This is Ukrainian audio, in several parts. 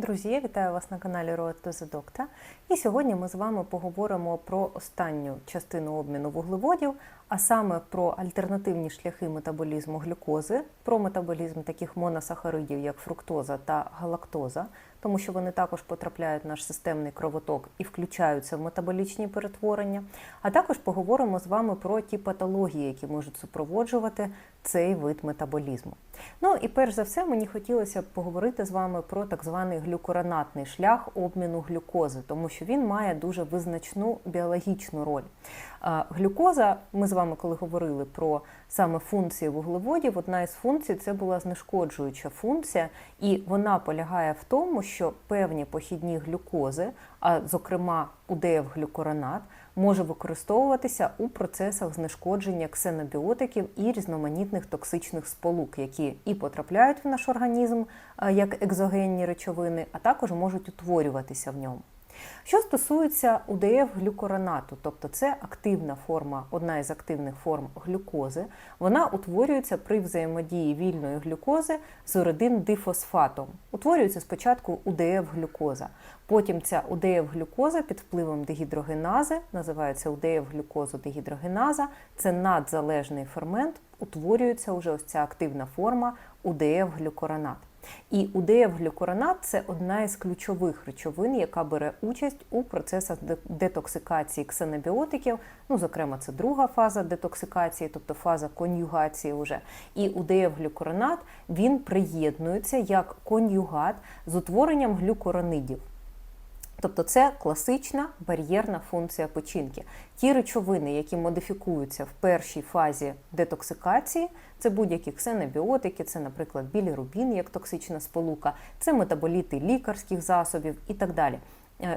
Друзі, я вітаю вас на каналі Road to the Doctor. І сьогодні ми з вами поговоримо про останню частину обміну вуглеводів, а саме про альтернативні шляхи метаболізму глюкози, про метаболізм таких моносахаридів, як фруктоза та галактоза, тому що вони також потрапляють в наш системний кровоток і включаються в метаболічні перетворення. А також поговоримо з вами про ті патології, які можуть супроводжувати цей вид метаболізму. Ну і перш за все, мені хотілося б поговорити з вами про так званий глюкоронатний шлях обміну глюкози, тому що він має дуже визначну біологічну роль. Глюкоза, ми з вами, коли говорили про саме функції вуглеводів, одна із функцій це була знешкоджуюча функція, і вона полягає в тому, що певні похідні глюкози, а зокрема УДФ-глюкоронат, може використовуватися у процесах знешкодження ксенобіотиків і різноманітних токсичних сполук, які і потрапляють в наш організм як екзогенні речовини, а також можуть утворюватися в ньому. Що стосується УДФ-глюкоронату, тобто це активна форма, одна із активних форм глюкози, вона утворюється при взаємодії вільної глюкози з уридин-дифосфатом. Утворюється спочатку УДФ-глюкоза. Потім ця УДФ-глюкоза під впливом дегідрогенази, називається УДФ-глюкозодегідрогеназа, це надзалежний фермент, утворюється вже ось ця активна форма УДФ-глюкоронат. І УДФ-глюкоронат це одна із ключових речовин, яка бере участь у процесах детоксикації ксенобіотиків. Ну, зокрема, це друга фаза детоксикації, тобто фаза конюгації. Уже. І УДФ-глюкоронат він приєднується як конюгат з утворенням глюкоронидів. Тобто це класична бар'єрна функція печінки. Ті речовини, які модифікуються в першій фазі детоксикації, це будь-які ксенобіотики, це, наприклад, білірубін як токсична сполука, це метаболіти лікарських засобів і так далі.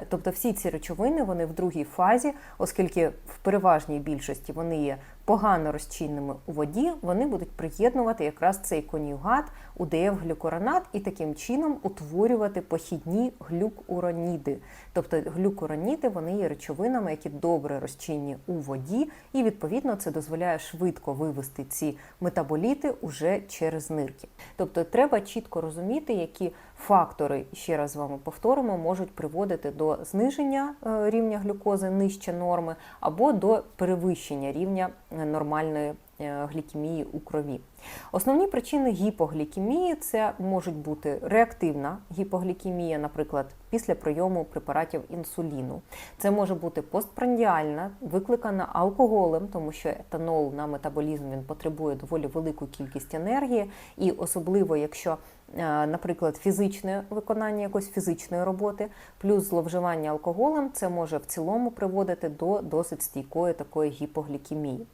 Тобто всі ці речовини вони в другій фазі, оскільки в переважній більшості вони є погано розчинними у воді, вони будуть приєднувати якраз цей конюгат УДФ-глюкоронат і таким чином утворювати похідні глюкуроніди. Тобто глюкуроніди вони є речовинами, які добре розчинні у воді, і відповідно це дозволяє швидко вивести ці метаболіти уже через нирки. Тобто треба чітко розуміти, які фактори, ще раз з вами повторимо, можуть приводити до зниження рівня глюкози нижче норми або до перевищення рівня нормальної глікемії у крові. Основні причини гіпоглікемії це можуть бути реактивна гіпоглікемія, наприклад, після прийому препаратів інсуліну. Це може бути постпрандіальна, викликана алкоголем, тому що етанол на метаболізм він потребує доволі велику кількість енергії, і особливо якщо Наприклад, фізичне виконання якоїсь фізичної роботи, плюс зловживання алкоголем, це може в цілому приводити до досить стійкої такої гіпоглікемії.